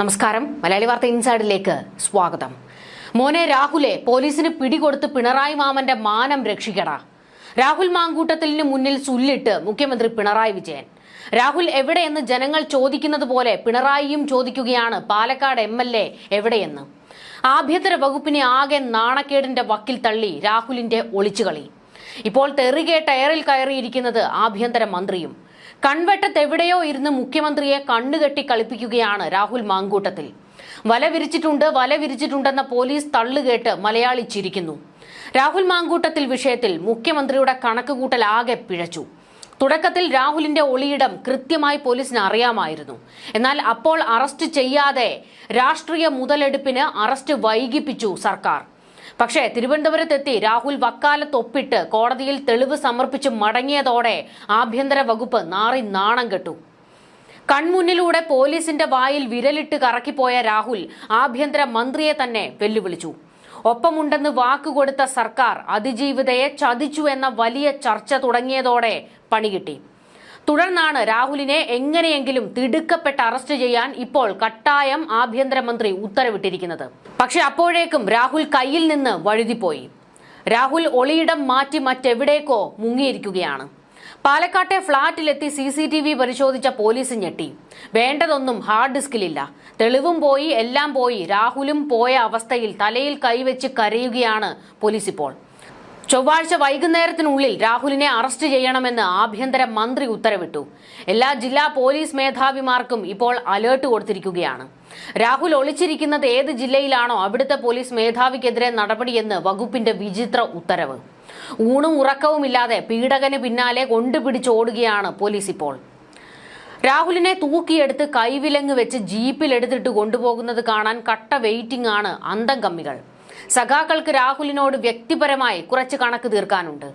നമസ്കാരം. മലയാളി വാർത്ത ഇൻസൈഡിലേക്ക് സ്വാഗതം. മോനെ രാഹുലെ പോലീസിന് പിടികൊടുത്ത് പിണറായി മാമന്റെ മാനം രക്ഷിക്കട. രാഹുൽ മാങ്കൂട്ടത്തിലിന് മുന്നിൽ സുല്ലിട്ട് മുഖ്യമന്ത്രി പിണറായി വിജയൻ. രാഹുൽ എവിടെയെന്ന് ജനങ്ങൾ ചോദിക്കുന്നത് പോലെ പിണറായിയും ചോദിക്കുകയാണ് പാലക്കാട് എം എൽ എ എവിടെയെന്ന്. ആഭ്യന്തര വകുപ്പിനെ ആകെ നാണക്കേടിന്റെ വക്കിൽ തള്ളി രാഹുലിന്റെ ഒളിച്ചുകളി. ഇപ്പോൾ തെറികേട്ട ടയറിൽ കയറിയിരിക്കുന്നത് ആഭ്യന്തര മന്ത്രിയും. കൺവെട്ടത്ത് എവിടെയോ ഇരുന്ന് മുഖ്യമന്ത്രിയെ കണ്ണുകെട്ടി കളിപ്പിക്കുകയാണ് രാഹുൽ മാങ്കൂട്ടത്തിൽ. വല വിരിച്ചിട്ടുണ്ട് വല വിരിച്ചിട്ടുണ്ടെന്ന പോലീസ് തള്ളുകേട്ട് മലയാളി ചിരിക്കുന്നു. രാഹുൽ മാങ്കൂട്ടത്തിൽ വിഷയത്തിൽ മുഖ്യമന്ത്രിയുടെ കണക്കുകൂട്ടൽ ആകെ പിഴച്ചു. തുടക്കത്തിൽ രാഹുലിന്റെ ഒളിയിടം കൃത്യമായി പോലീസിന് അറിയാമായിരുന്നു. എന്നാൽ അപ്പോൾ അറസ്റ്റ് ചെയ്യാതെ രാഷ്ട്രീയ മുതലെടുപ്പിന് അറസ്റ്റ് വൈകിപ്പിച്ചു സർക്കാർ. പക്ഷേ തിരുവനന്തപുരത്തെത്തി രാഹുൽ വക്കാലത്ത് ഒപ്പിട്ട് കോടതിയിൽ തെളിവ് സമർപ്പിച്ച് മടങ്ങിയതോടെ ആഭ്യന്തര വകുപ്പ് നാറി നാണം കെട്ടു. കൺമുന്നിലൂടെ പോലീസിന്റെ വായിൽ വിരലിട്ട് കറക്കിപ്പോയ രാഹുൽ ആഭ്യന്തര മന്ത്രിയെ തന്നെ വെല്ലുവിളിച്ചു. ഒപ്പമുണ്ടെന്ന് വാക്കുകൊടുത്ത സർക്കാർ അതിജീവിതയെ ചതിച്ചു എന്ന വലിയ ചർച്ച തുടങ്ങിയതോടെ പണികിട്ടി. തുടർന്നാണ് രാഹുലിനെ എങ്ങനെയെങ്കിലും തിടുക്കപ്പെട്ട് അറസ്റ്റ് ചെയ്യാൻ ഇപ്പോൾ കട്ടായം ആഭ്യന്തരമന്ത്രി ഉത്തരവിട്ടിരിക്കുന്നത്. പക്ഷെ അപ്പോഴേക്കും രാഹുൽ കയ്യിൽ നിന്ന് വഴുതിപ്പോയി. രാഹുൽ ഒളിയിടം മാറ്റി മറ്റെവിടേക്കോ മുങ്ങിയിരിക്കുകയാണ്. പാലക്കാട്ടെ ഫ്ളാറ്റിലെത്തി സി സി ടി വി പരിശോധിച്ച പോലീസ് ഞെട്ടി. വേണ്ടതൊന്നും ഹാർഡ് ഡിസ്കിലില്ല. തെളിവും പോയി എല്ലാം പോയി. രാഹുലും പോയ അവസ്ഥയിൽ തലയിൽ കൈവച്ച് കരയുകയാണ് പോലീസ് ഇപ്പോൾ. ചൊവ്വാഴ്ച വൈകുന്നേരത്തിനുള്ളിൽ രാഹുലിനെ അറസ്റ്റ് ചെയ്യണമെന്ന് ആഭ്യന്തര മന്ത്രി ഉത്തരവിട്ടു. എല്ലാ ജില്ലാ പോലീസ് മേധാവിമാർക്കും ഇപ്പോൾ അലേർട്ട് കൊടുത്തിരിക്കുകയാണ്. രാഹുൽ ഒളിച്ചിരിക്കുന്നത് ഏത് ജില്ലയിലാണോ അവിടുത്തെ പോലീസ് മേധാവിക്കെതിരെ നടപടിയെന്ന് വകുപ്പിന്റെ വിചിത്ര ഉത്തരവ്. ഊണും ഉറക്കവുമില്ലാതെ പീഡകന് പിന്നാലെ കൊണ്ടുപിടിച്ചോടുകയാണ് പോലീസ് ഇപ്പോൾ. രാഹുലിനെ തൂക്കിയെടുത്ത് കൈവിലങ്ങ് വെച്ച് ജീപ്പിലെടുത്തിട്ട് കൊണ്ടുപോകുന്നത് കാണാൻ കട്ട വെയിറ്റിംഗ് ആണ് അന്തം കമ്മികൾ. സഖാക്കൾക്ക് രാഹുലിനോട് വ്യക്തിപരമായി കുറച്ച് കണക്ക് തീർക്കാനുണ്ട്.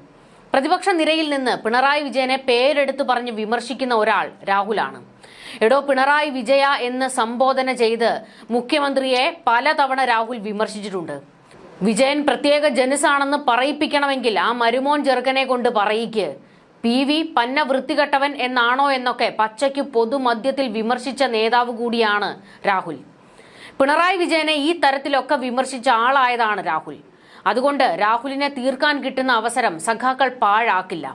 പ്രതിപക്ഷ നിരയിൽ നിന്ന് പിണറായി വിജയനെ പേരെടുത്ത് പറഞ്ഞ് വിമർശിക്കുന്ന ഒരാൾ രാഹുലാണ്. എടോ പിണറായി വിജയ എന്ന് സംബോധന ചെയ്ത് മുഖ്യമന്ത്രിയെ പലതവണ രാഹുൽ വിമർശിച്ചിട്ടുണ്ട്. വിജയൻ പ്രത്യേക ജനുസാണെന്ന് പറയിപ്പിക്കണമെങ്കിൽ ആ മരുമോൻ ചെറുക്കനെ കൊണ്ട് പറയിക്ക്. പി വി പന്ന വൃത്തികെട്ടവൻ എന്നാണോ എന്നൊക്കെ പച്ചയ്ക്ക് പൊതുമധ്യത്തിൽ വിമർശിച്ച നേതാവ് കൂടിയാണ് രാഹുൽ. പിണറായി വിജയനെ ഈ തരത്തിലൊക്കെ വിമർശിച്ച ആളായതാണ് രാഹുൽ. അതുകൊണ്ട് രാഹുലിനെ തീർക്കാൻ കിട്ടുന്ന അവസരം സഖാക്കൾ പാഴാക്കില്ല.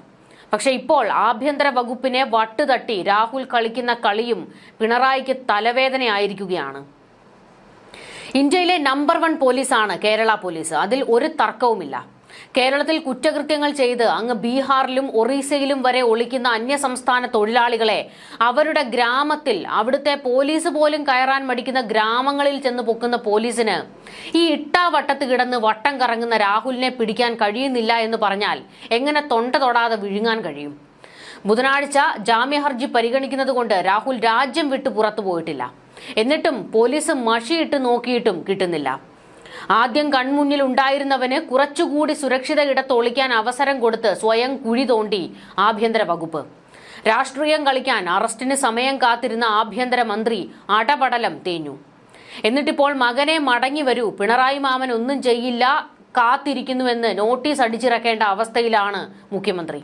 പക്ഷെ ഇപ്പോൾ ആഭ്യന്തര വകുപ്പിനെ വട്ടുതട്ടി രാഹുൽ കളിക്കുന്ന കളിയും പിണറായിക്ക് തലവേദനയായിരിക്കുകയാണ്. ഇന്ത്യയിലെ നമ്പർ വൺ പോലീസാണ് കേരള പോലീസ്. അതിൽ ഒരു തർക്കവുമില്ല. കേരളത്തിൽ കുറ്റകൃത്യങ്ങൾ ചെയ്ത് അങ്ങ് ബീഹാറിലും ഒറീസയിലും വരെ ഒളിക്കുന്ന അന്യസംസ്ഥാന തൊഴിലാളികളെ അവരുടെ ഗ്രാമത്തിൽ അവിടുത്തെ പോലീസ് പോലും കയറാൻ മടിക്കുന്ന ഗ്രാമങ്ങളിൽ ചെന്ന് പൊക്കുന്ന പോലീസിന് ഈ ഇട്ടാവട്ടത്ത് കിടന്ന് വട്ടം കറങ്ങുന്ന രാഹുലിനെ പിടിക്കാൻ കഴിയുന്നില്ല എന്ന് പറഞ്ഞാൽ എങ്ങനെ തൊണ്ട തൊടാതെ വിഴുങ്ങാൻ കഴിയും? ബുധനാഴ്ച ജാമ്യ ഹർജി പരിഗണിക്കുന്നത് കൊണ്ട് രാഹുൽ രാജ്യം വിട്ടു പുറത്തു പോയിട്ടില്ല. എന്നിട്ടും പോലീസ് മഷിയിട്ട് നോക്കിയിട്ടും കിട്ടുന്നില്ല. ആദ്യം കൺമുന്നിൽ ഉണ്ടായിരുന്നവന് കുറച്ചുകൂടി സുരക്ഷിത ഇടത്ത് ഒളിക്കാൻ അവസരം കൊടുത്ത് സ്വയം കുഴി തോണ്ടി ആഭ്യന്തര വകുപ്പ്. രാഷ്ട്രീയം കളിക്കാൻ അറസ്റ്റിന് സമയം കാത്തിരുന്ന ആഭ്യന്തര മന്ത്രി അടപടലം തേഞ്ഞു. എന്നിട്ടിപ്പോൾ മകനെ മടങ്ങി വരൂ. പിണറായി മാമൻ ഒന്നും ചെയ്യില്ല കാത്തിരിക്കുന്നുവെന്ന് നോട്ടീസ് അടിച്ചിറക്കേണ്ട അവസ്ഥയിലാണ് മുഖ്യമന്ത്രി.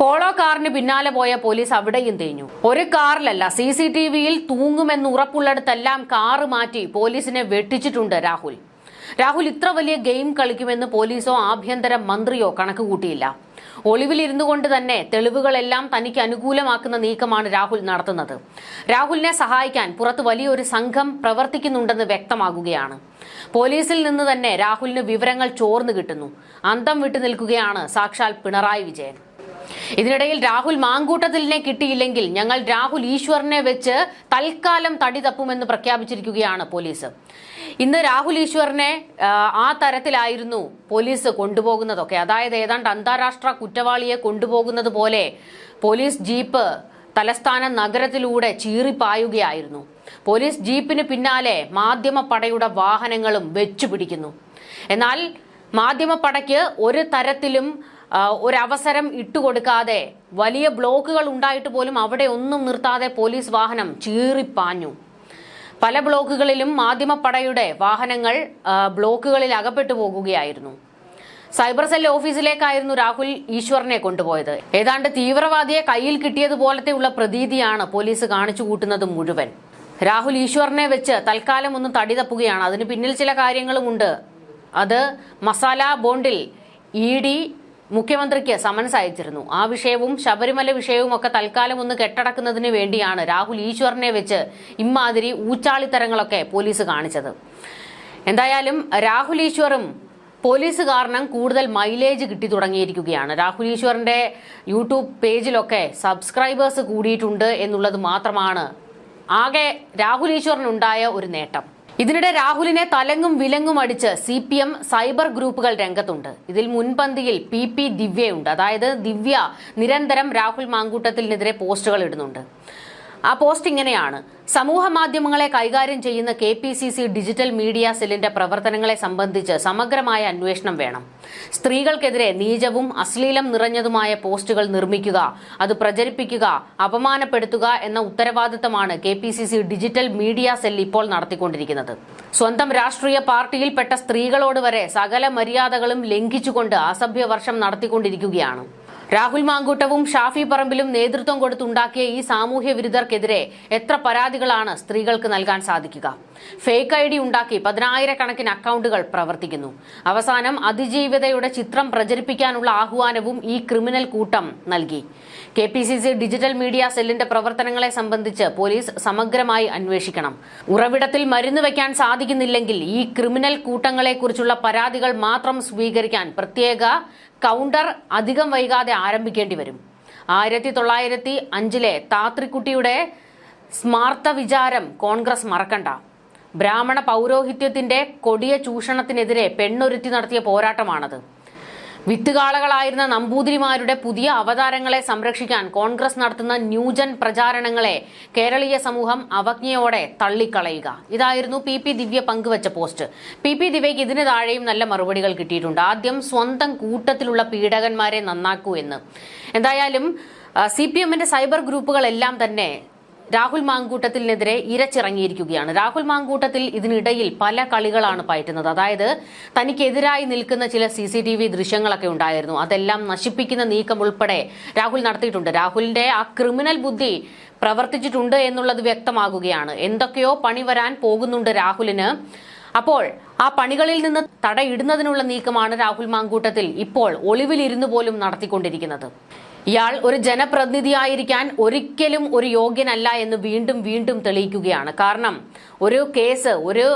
പോളോ കാറിന് പിന്നാലെ പോയ പോലീസ് അവിടെയും തേഞ്ഞു. ഒരു കാറിലല്ല സി സി ടി വിയിൽ തൂങ്ങുമെന്ന് ഉറപ്പുള്ളിടത്തെല്ലാം കാറ് മാറ്റി പോലീസിനെ വെട്ടിച്ചിട്ടുണ്ട് രാഹുൽ. രാഹുൽ ഇത്ര വലിയ ഗെയിം കളിക്കുമെന്ന് പോലീസോ ആഭ്യന്തര മന്ത്രിയോ കണക്ക് കൂട്ടിയില്ല. ഒളിവിലിരുന്നു കൊണ്ട് തന്നെ തെളിവുകളെല്ലാം തനിക്ക് അനുകൂലമാക്കുന്ന നീക്കമാണ് രാഹുൽ നടത്തുന്നത്. രാഹുലിനെ സഹായിക്കാൻ പുറത്ത് വലിയൊരു സംഘം പ്രവർത്തിക്കുന്നുണ്ടെന്ന് വ്യക്തമാകുകയാണ്. പോലീസിൽ നിന്ന് തന്നെ രാഹുലിന് വിവരങ്ങൾ ചോർന്നു കിട്ടുന്നു. അന്തം വിട്ടു നിൽക്കുകയാണ് സാക്ഷാൽ പിണറായി വിജയൻ. ഇതിനിടയിൽ രാഹുൽ മാങ്കൂട്ടത്തിലിനെ കിട്ടിയില്ലെങ്കിൽ ഞങ്ങൾ രാഹുൽ ഈശ്വറിനെ വെച്ച് തൽക്കാലം തടി തപ്പുമെന്ന് പ്രഖ്യാപിച്ചിരിക്കുകയാണ് പോലീസ്. ഇന്ന് രാഹുൽ ഈശ്വറിനെ ആ, തരത്തിലായിരുന്നു പോലീസ് കൊണ്ടുപോകുന്നതൊക്കെ. അതായത് ഏതാണ്ട് അന്താരാഷ്ട്ര കുറ്റവാളിയെ കൊണ്ടുപോകുന്നത് പോലെ പോലീസ് ജീപ്പ് തലസ്ഥാന നഗരത്തിലൂടെ ചീറിപ്പായുകയായിരുന്നു. പോലീസ് ജീപ്പിന് പിന്നാലെ മാധ്യമപ്പടയുടെ വാഹനങ്ങളും വെച്ചുപിടിക്കുന്നു. എന്നാൽ മാധ്യമപ്പടയ്ക്ക് ഒരു തരത്തിലും ഒരവസരം ഇട്ടുകൊടുക്കാതെ വലിയ ബ്ലോക്കുകൾ ഉണ്ടായിട്ട് പോലും അവിടെ ഒന്നും നിർത്താതെ പോലീസ് വാഹനം ചീറിപ്പാഞ്ഞു. പല ബ്ലോക്കുകളിലും മാധ്യമപ്പടയുടെ വാഹനങ്ങൾ ബ്ലോക്കുകളിൽ അകപ്പെട്ടു പോകുകയായിരുന്നു. സൈബർ സെൽ ഓഫീസിലേക്കായിരുന്നു രാഹുൽ ഈശ്വറിനെ കൊണ്ടുപോയത്. ഏതാണ്ട് തീവ്രവാദിയെ കയ്യിൽ കിട്ടിയതുപോലത്തെ ഉള്ള പ്രതീതിയാണ് പോലീസ് കാണിച്ചു കൂട്ടുന്നത് മുഴുവൻ. രാഹുൽ ഈശ്വറിനെ വെച്ച് തൽക്കാലം ഒന്ന് തടി തപ്പുകയാണ്. അതിന് പിന്നിൽ ചില കാര്യങ്ങളുമുണ്ട്. അത് മസാല ബോണ്ടിൽ ഇ ഡി മുഖ്യമന്ത്രിക്ക് സമൻസ് അയച്ചിരുന്നു. ആ വിഷയവും ശബരിമല വിഷയവും ഒക്കെ തൽക്കാലം ഒന്ന് കെട്ടടക്കുന്നതിന് വേണ്ടിയാണ് രാഹുൽ ഈശ്വറിനെ വെച്ച് ഇമ്മാതിരി ഊച്ചാളിത്തരങ്ങളൊക്കെ പോലീസ് കാണിച്ചത്. എന്തായാലും രാഹുൽ ഈശ്വറും പോലീസ് കാരണം കൂടുതൽ മൈലേജ് കിട്ടി തുടങ്ങിയിരിക്കുകയാണ്. രാഹുൽ ഈശ്വറിന്റെ യൂട്യൂബ് പേജിലൊക്കെ സബ്സ്ക്രൈബേഴ്സ് കൂടിയിട്ടുണ്ട് എന്നുള്ളത് മാത്രമാണ് ആകെ രാഹുൽ ഈശ്വറിനുണ്ടായ ഒരു നേട്ടം. ഇതിനിടെ രാഹുലിനെ തലങ്ങും വിലങ്ങും അടിച്ച് സി പി എം സൈബർ ഗ്രൂപ്പുകൾ രംഗത്തുണ്ട്. ഇതിൽ മുൻപന്തിയിൽ പി പി ദിവ്യയുണ്ട്. അതായത് ദിവ്യ നിരന്തരം രാഹുൽ മാങ്കൂട്ടത്തിനെതിരെ പോസ്റ്റുകൾ ഇടുന്നുണ്ട്. ആ പോസ്റ്റ് ഇങ്ങനെയാണ്. സമൂഹ മാധ്യമങ്ങളെ കൈകാര്യം ചെയ്യുന്ന K P C C digital media സെല്ലിന്റെ പ്രവർത്തനങ്ങളെ സംബന്ധിച്ച് സമഗ്രമായ അന്വേഷണം വേണം. സ്ത്രീകൾക്കെതിരെ നീചവും അശ്ലീലം നിറഞ്ഞതുമായ പോസ്റ്റുകൾ നിർമ്മിക്കുക അത് പ്രചരിപ്പിക്കുക അപമാനപ്പെടുത്തുക എന്ന ഉത്തരവാദിത്തമാണ് K P C C digital media cell ഇപ്പോൾ നടത്തിക്കൊണ്ടിരിക്കുന്നത്. സ്വന്തം രാഷ്ട്രീയ പാർട്ടിയിൽപ്പെട്ട സ്ത്രീകളോട് വരെ സകല മര്യാദകളും ലംഘിച്ചുകൊണ്ട് അസഭ്യവർഷം നടത്തിക്കൊണ്ടിരിക്കുകയാണ്. രാഹുൽ മാങ്കൂട്ടവും ഷാഫി പറമ്പിലും നേതൃത്വം കൊടുത്തുണ്ടാക്കിയ ഈ സാമൂഹ്യ വിരുദ്ധർക്കെതിരെ എത്ര പരാതികളാണ് സ്ത്രീകൾക്ക് നൽകാൻ സാധിക്കുക? ഫേക്ക് ഐ ഡി ഉണ്ടാക്കി പതിനായിരക്കണക്കിന് അക്കൗണ്ടുകൾ പ്രവർത്തിക്കുന്നു. അവസാനം അതിജീവിതയുടെ ചിത്രം പ്രചരിപ്പിക്കാനുള്ള ആഹ്വാനവും ഈ ക്രിമിനൽ കൂട്ടം നൽകി. കെ ഡിജിറ്റൽ മീഡിയ സെല്ലിന്റെ പ്രവർത്തനങ്ങളെ സംബന്ധിച്ച് പോലീസ് സമഗ്രമായി അന്വേഷിക്കണം. ഉറവിടത്തിൽ മരുന്ന് വയ്ക്കാൻ സാധിക്കുന്നില്ലെങ്കിൽ ഈ ക്രിമിനൽ കൂട്ടങ്ങളെക്കുറിച്ചുള്ള പരാതികൾ മാത്രം സ്വീകരിക്കാൻ പ്രത്യേക കൗണ്ടർ അധികം വൈകാതെ ആരംഭിക്കേണ്ടി വരും. ആയിരത്തി തൊള്ളായിരത്തി അഞ്ചിലെ താത്രിക്കുട്ടിയുടെ സ്മാർത്ത വിചാരം കോൺഗ്രസ് മറക്കണ്ട. ബ്രാഹ്മണ പൗരോഹിത്യത്തിന്റെ കൊടിയ ചൂഷണത്തിനെതിരെ പെണ്ണൊരുത്തി നടത്തിയ പോരാട്ടമാണത്. വിത്തുകാളകളായിരുന്ന നമ്പൂതിരിമാരുടെ പുതിയ അവതാരങ്ങളെ സംരക്ഷിക്കാൻ കോൺഗ്രസ് നടത്തുന്ന ന്യൂജൻ പ്രചാരണങ്ങളെ കേരളീയ സമൂഹം അവജ്ഞയോടെ തള്ളിക്കളയുക. ഇതായിരുന്നു പി പി ദിവ്യ പങ്കുവച്ച പോസ്റ്റ്. പി പി ദിവ്യയ്ക്ക് ഇതിന് താഴെയും നല്ല മറുപടികൾ കിട്ടിയിട്ടുണ്ട്. ആദ്യം സ്വന്തം കൂട്ടത്തിലുള്ള പീഡകന്മാരെ നന്നാക്കൂ എന്ന്. എന്തായാലും സി പി എമ്മിന്റെ സൈബർ ഗ്രൂപ്പുകളെല്ലാം തന്നെ രാഹുൽ മാങ്കൂട്ടത്തിനെതിരെ ഇരച്ചിറങ്ങിയിരിക്കുകയാണ്. രാഹുൽ മാങ്കൂട്ടത്തിൽ ഇതിനിടയിൽ പല കളികളാണ് പയറ്റുന്നത്. അതായത് തനിക്കെതിരായി നിൽക്കുന്ന ചില സി സി ടി വി ദൃശ്യങ്ങളൊക്കെ ഉണ്ടായിരുന്നു. അതെല്ലാം നശിപ്പിക്കുന്ന നീക്കം ഉൾപ്പെടെ രാഹുൽ നടത്തിയിട്ടുണ്ട്. രാഹുലിന്റെ ആ ക്രിമിനൽ ബുദ്ധി പ്രവർത്തിച്ചിട്ടുണ്ട് എന്നുള്ളത് വ്യക്തമാകുകയാണ്. എന്തൊക്കെയോ പണി വരാൻ പോകുന്നുണ്ട് രാഹുലിന്. അപ്പോൾ ആ പണികളിൽ നിന്ന് തടയിടുന്നതിനുള്ള നീക്കമാണ് രാഹുൽ മാങ്കൂട്ടത്തിൽ ഇപ്പോൾ ഒളിവിലിരുന്നു പോലും നടത്തിക്കൊണ്ടിരിക്കുന്നത്. ഇയാൾ ഒരു ജനപ്രതിനിധിയായിരിക്കാൻ ഒരിക്കലും ഒരു യോഗ്യനല്ല എന്ന് വീണ്ടും വീണ്ടും തെളിയിക്കുകയാണ്. കാരണം ഒരു കേസ് ഒരു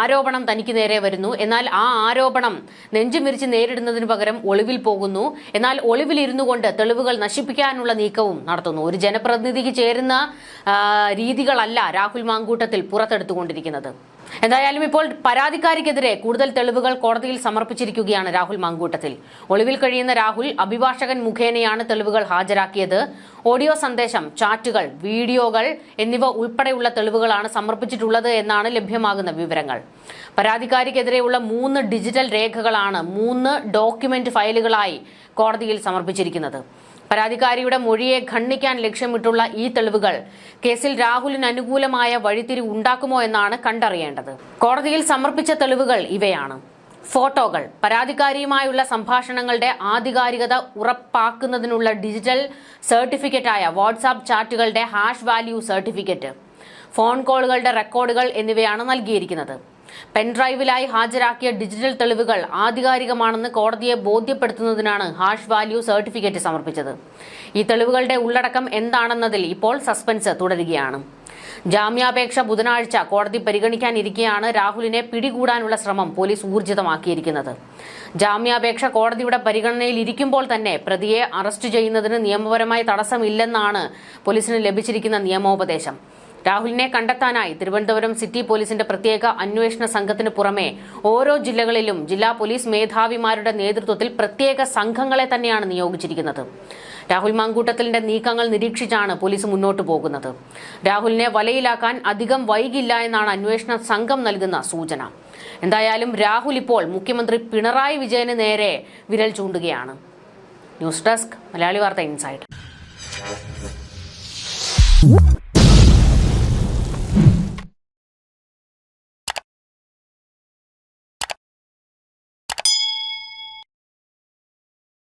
ആരോപണം തനിക്ക് നേരെ വരുന്നു. എന്നാൽ ആ ആരോപണം നെഞ്ചുമിരിച്ച് നേരിടുന്നതിന് പകരം ഒളിവിൽ പോകുന്നു. എന്നാൽ ഒളിവിലിരുന്നു കൊണ്ട് തെളിവുകൾ നശിപ്പിക്കാനുള്ള നീക്കവും നടത്തുന്നു. ഒരു ജനപ്രതിനിധിക്ക് ചേരുന്ന രീതികളല്ല രാഹുൽ മാങ്കൂട്ടത്തിൽ പുറത്തെടുത്തുകൊണ്ടിരിക്കുന്നത്. എന്തായാലും ഇപ്പോൾ പരാതിക്കാരിക്കെതിരെ കൂടുതൽ തെളിവുകൾ കോടതിയിൽ സമർപ്പിച്ചിരിക്കുകയാണ് രാഹുൽ മങ്കൂട്ടത്തിൽ. ഒളിവിൽ കഴിയുന്ന രാഹുൽ അഭിഭാഷകൻ മുഖേനയാണ് തെളിവുകൾ ഹാജരാക്കിയത്. ഓഡിയോ സന്ദേശം ചാറ്റുകൾ വീഡിയോകൾ എന്നിവ ഉൾപ്പെടെയുള്ള തെളിവുകളാണ് സമർപ്പിച്ചിട്ടുള്ളത് എന്നാണ് ലഭ്യമാകുന്ന വിവരങ്ങൾ. പരാതിക്കാരിക്കെതിരെയുള്ള മൂന്ന് ഡിജിറ്റൽ രേഖകളാണ് മൂന്ന് ഡോക്യുമെന്റ് ഫയലുകളായി കോടതിയിൽ സമർപ്പിച്ചിരിക്കുന്നത്. പരാതിക്കാരിയുടെ മൊഴിയെ ഖണ്ഡിക്കാൻ ലക്ഷ്യമിട്ടുള്ള ഈ തെളിവുകൾ കേസിൽ രാഹുലിന് അനുകൂലമായ വഴിത്തിരി ഉണ്ടാക്കുമോ എന്നാണ് കണ്ടറിയേണ്ടത്. കോടതിയിൽ സമർപ്പിച്ച തെളിവുകൾ ഇവയാണ്. ഫോട്ടോകൾ. പരാതിക്കാരിയുമായുള്ള സംഭാഷണങ്ങളുടെ ആധികാരികത ഉറപ്പാക്കുന്നതിനുള്ള ഡിജിറ്റൽ സർട്ടിഫിക്കറ്റായ വാട്സാപ്പ് ചാറ്റുകളുടെ ഹാഷ് വാല്യൂ സർട്ടിഫിക്കറ്റ് ഫോൺ കോളുകളുടെ റെക്കോർഡുകൾ എന്നിവയാണ് നൽകിയിരിക്കുന്നത്. പെൻഡ്രൈവിലായി ഹാജരാക്കിയ ഡിജിറ്റൽ തെളിവുകൾ ആധികാരികമാണെന്ന് കോടതിയെ ബോധ്യപ്പെടുത്തുന്നതിനാണ് ഹാഷ് വാല്യൂ സർട്ടിഫിക്കറ്റ് സമർപ്പിച്ചത്. ഈ തെളിവുകളുടെ ഉള്ളടക്കം എന്താണെന്നതിൽ ഇപ്പോൾ സസ്പെൻസ് തുടരുകയാണ്. ജാമ്യാപേക്ഷ ബുധനാഴ്ച കോടതി പരിഗണിക്കാനിരിക്കെയാണ് രാഹുലിനെ പിടികൂടാനുള്ള ശ്രമം പോലീസ് ഊർജിതമാക്കിയിരിക്കുന്നത്. ജാമ്യാപേക്ഷ കോടതിയുടെ പരിഗണനയിൽ ഇരിക്കുമ്പോൾ തന്നെ പ്രതിയെ അറസ്റ്റ് ചെയ്യുന്നതിന് നിയമപരമായ തടസ്സമില്ലെന്നാണ് പോലീസിന് ലഭിച്ചിരിക്കുന്ന നിയമോപദേശം. രാഹുലിനെ കണ്ടെത്താനായി തിരുവനന്തപുരം സിറ്റി പോലീസിന്റെ പ്രത്യേക അന്വേഷണ സംഘത്തിന് പുറമെ ഓരോ ജില്ലകളിലും ജില്ലാ പോലീസ് മേധാവിമാരുടെ നേതൃത്വത്തിൽ പ്രത്യേക സംഘങ്ങളെ തന്നെയാണ് നിയോഗിച്ചിരിക്കുന്നത്. രാഹുൽ മാങ്കൂട്ടത്തിന്റെ നീക്കങ്ങൾ നിരീക്ഷിച്ചാണ് പോലീസ് മുന്നോട്ട് പോകുന്നത്. രാഹുലിനെ വലയിലാക്കാൻ അധികം വൈകില്ല എന്നാണ് അന്വേഷണ സംഘം നൽകുന്ന സൂചന. എന്തായാലും രാഹുൽ ഇപ്പോൾ മുഖ്യമന്ത്രി പിണറായി വിജയന് നേരെ വിരൽ ചൂണ്ടുകയാണ്. ന്യൂസ് ഡെസ്ക് മലയാളി വാർത്ത ഇൻസൈഡ്.